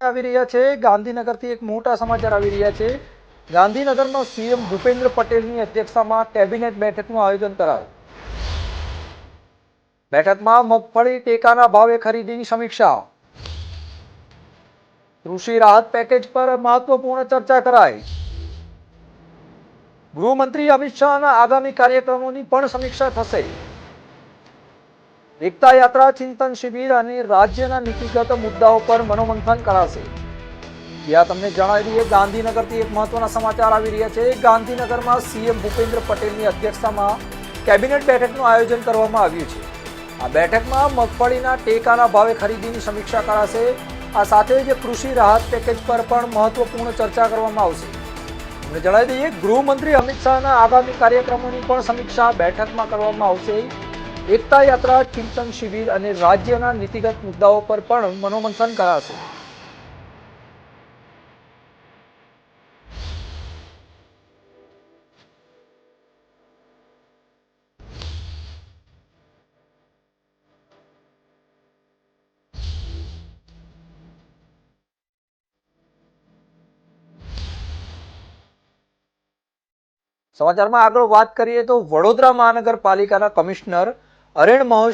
આવી રહ્યા છે. ગાંધીનગરથી એક મોટા સમાચાર આવી રહ્યા છે. ગાંધીનગરનો સીએમ ભૂપેન્દ્ર પટેલની અધ્યક્ષતામાં કેબિનેટ બેઠકનું આયોજન કરાયું. બેઠકમાં મગફળી ટેકાના ભાવે ખરીદીની સમીક્ષા. કૃષિ રાહત પેકેજ પર મહત્વપૂર્ણ ચર્ચા કરાઈ. ગૃહમંત્રી અમિત શાહના આગામી કાર્યક્રમોની પણ સમીક્ષા થશે. એકતા યાત્રા, ચિંતન શિબિર અને રાજ્યના નીતિગત મુદ્દાઓ પર મનોમંથન કરાશે. ત્યાં તમને જણાવી દઈએ, ગાંધીનગરથી એક મહત્વના સમાચાર આવી રહ્યા છે. ગાંધીનગરમાં સીએમ ભૂપેન્દ્ર પટેલની અધ્યક્ષતામાં કેબિનેટ બેઠકનું આયોજન કરવામાં આવ્યું છે. આ બેઠકમાં મગફળીના ટેકાના ભાવે ખરીદીની સમીક્ષા કરાશે. આ સાથે જ કૃષિ રાહત પેકેજ પર પણ મહત્વપૂર્ણ ચર્ચા કરવામાં આવશે. તમને જણાવી દઈએ, ગૃહમંત્રી અમિત શાહના આગામી કાર્યક્રમોની પણ સમીક્ષા બેઠકમાં કરવામાં આવશે. એકતા યાત્રા, ચિંતન શિબિર અને રાજ્યના નીતિગત મુદ્દાઓ પર પણ મનોમંથન કરાશે. સમાચારમાં આગળ વાત કરીએ તો વડોદરા મહાનગરપાલિકાના કમિશનર અરેણ મહોશ